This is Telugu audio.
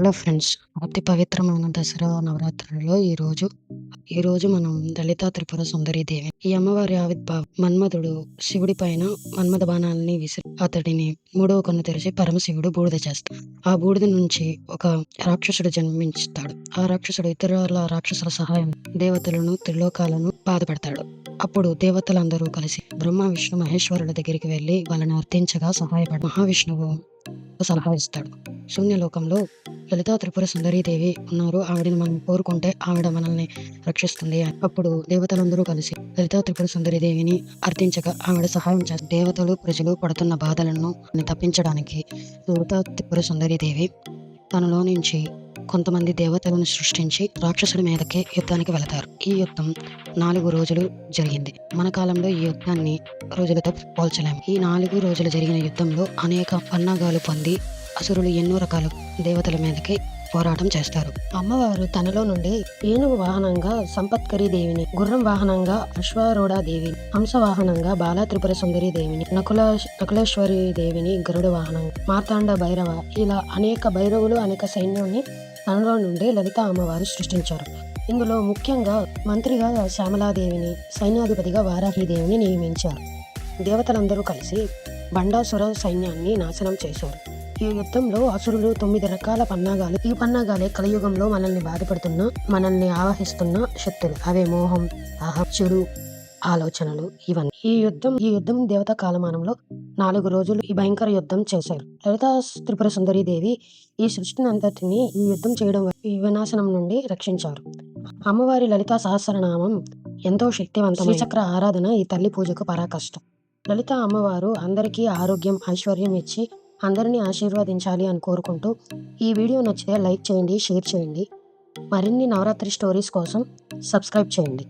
హలో ఫ్రెండ్స్ అతి పవిత్రమైన దసరా నవరాత్రులలో ఈ రోజు ఈ రోజు మనం దళిత త్రిపుర సుందరి దేవి ఈ అమ్మవారి ఆవిర్భావం మన్మధుడు శివుడి పైన మన్మథ బాణాలని విసిరి అతడిని మూడవ కన్ను తెరిచి పరమశివుడు బూడిద చేస్తాడు. ఆ బూడిద నుంచి ఒక రాక్షసుడు జన్మించుతాడు. ఆ రాక్షసుడు ఇతరుల రాక్షసుల సహాయం దేవతలను త్రిలోకాలను బాధపడతాడు. అప్పుడు దేవతలందరూ కలిసి బ్రహ్మ విష్ణు మహేశ్వరుల దగ్గరికి వెళ్ళి వాళ్ళని అర్థించగా సహాయపడు మహావిష్ణువు సలహా ఇస్తాడు శూన్యలోకంలో లలితా త్రిపుర సుందరీదేవి ఉన్నారు ఆవిడని మనం కోరుకుంటే ఆవిడ మనల్ని రక్షిస్తుంది అని. అప్పుడు దేవతలందరూ కలిసి లలితా త్రిపుర సుందరీదేవిని అర్థించగా ఆవిడ సహాయం చేస్తారు దేవతలు ప్రజలు పడుతున్న బాధలను తప్పించడానికి లలితా త్రిపుర సుందరీదేవి తనలో నుంచి కొంతమంది దేవతలను సృష్టించి రాక్షసుడి మీదకి యుద్ధానికి వెళతారు. ఈ యుద్ధం నాలుగు రోజులు జరిగింది. మన కాలంలో ఈ యుద్ధాన్ని రోజులతో పోల్చలేము. ఈ నాలుగు రోజులు జరిగిన యుద్ధంలో అనేక పన్నాగాలు పొంది అసురులు ఎన్నో రకాల దేవతల మీదకి పోరాటం చేస్తారు. అమ్మవారు తనలో నుండి ఏనుగు వాహనంగా సంపత్కరి దేవిని గుర్రం వాహనంగా అశ్వారూఢ దేవిని హంస వాహనంగా బాలా త్రిపుర సుందరి దేవిని నకుల నకులేశ్వరి దేవిని గరుడ వాహనం మార్తాండ భైరవ ఇలా అనేక భైరవులు అనేక సైన్యాన్ని తనలో నుండి లలిత అమ్మవారు సృష్టించారు. ఇందులో ముఖ్యంగా మంత్రిగా శ్యామలాదేవిని సైన్యాధిపతిగా వారాహిదేవిని నియమించారు. దేవతలందరూ కలిసి బండాసుర సైన్యాన్ని నాశనం చేశారు. ఈ యుద్ధంలో అసురులు తొమ్మిది రకాల పన్నాగాలు ఈ పన్నాగాలే కలియుగంలో మనల్ని బాధపడుతున్న మనల్ని ఆవహిస్తున్న శక్తులు. అవే మోహం అహం చెడు ఆలోచనలు ఇవన్నీ. ఈ యుద్ధం ఈ యుద్ధం దేవతా కాలమానంలో నాలుగు రోజులు ఈ భయంకర యుద్ధం చేశారు. లలిత త్రిపుర సుందరి దేవి ఈ సృష్టిని అంతటిని ఈ యుద్ధం చేయడం ఈ వినాశనం నుండి రక్షించారు. అమ్మవారి లలితా సహస్రనామం ఎంతో శక్తివంతం చక్ర ఆరాధన ఈ తల్లి పూజకు పరాకష్టం. లలిత అమ్మవారు అందరికీ ఆరోగ్యం ఐశ్వర్యం ఇచ్చి అందరినీ ఆశీర్వదించాలి అని కోరుకుంటూ ఈ వీడియో నచ్చితే లైక్ చేయండి షేర్ చేయండి. మరిన్ని నవరాత్రి స్టోరీస్ కోసం సబ్స్క్రైబ్ చేయండి.